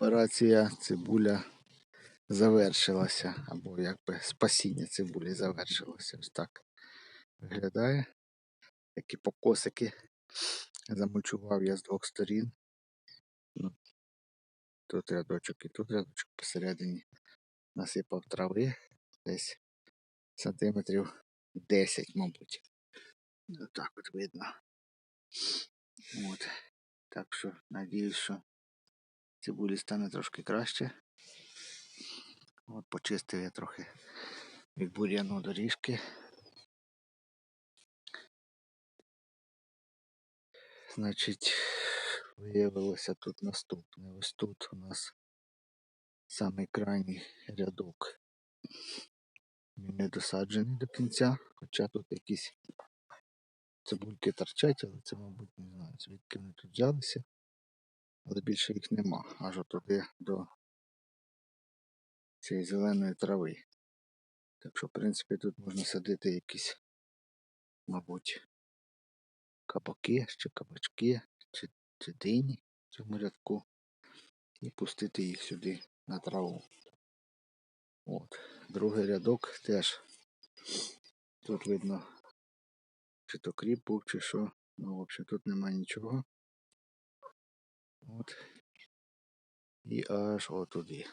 операція цибуля завершилася. Або якби спасіння цибулі завершилося. Ось так виглядає. Такі покосики замульчував я з двох сторін. Ну, Тут рядочок і тут рядочок посередині насипав трави десь сантиметрів 10, мабуть. Отак от видно. От. Так що надіюсь, що цибулі стане трошки краще. От почистив я трохи від бур'яну доріжки. Значить, виявилося тут наступне. Ось тут у нас самий крайній рядок. Він не досаджений до кінця, хоча тут якісь цибульки торчать, але це, мабуть, не знаю, звідки вони тут взялися. Але більше їх нема, аж туди до цієї зеленої трави. Так що, в принципі, тут можна садити якісь, мабуть, кабаки, чи кабачки, чи, чи дині в цьому рядку. І пустити їх сюди на траву. От. Другий рядок теж. Тут видно, чи то кріп був, чи що. Ну, в общем, тут немає нічого. От. І аж отуди.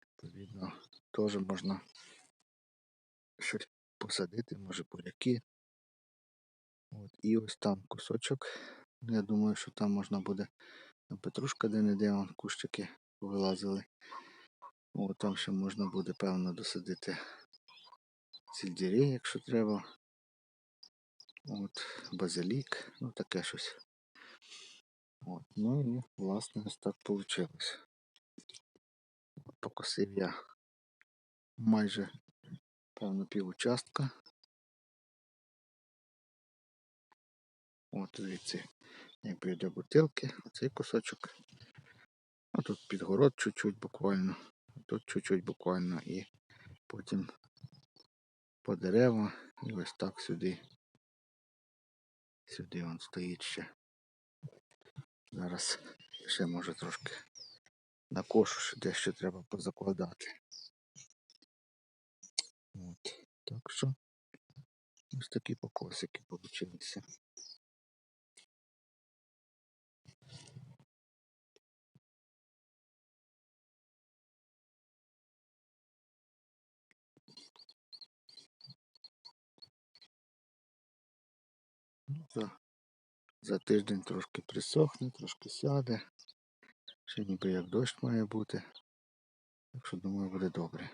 Відповідно, теж можна щось посадити, може буряки. От. І ось там кусочок. Я думаю, що там можна буде петрушка де-не-де, вон кущики вилазили. От там ще можна буде, певно, досадити сельдерей, якщо треба. От, базилік, ну таке щось. От, Ну і власне ось так вийшло. Покосив я майже певно пів участка. От дивіться, як біля бутилки, оцей кусочок. А тут підгород чуть-чуть буквально, тут чуть-чуть буквально і потім по дерева і ось так сюди. Сюди він стоїть ще. Зараз ще може трошки на кошу дещо треба позакладати. От. Так що ось такі покосики получилися. Ну, за, за тиждень трошки присохне, трошки сяде. Ще ніби як дощ має бути. Так що думаю буде добре.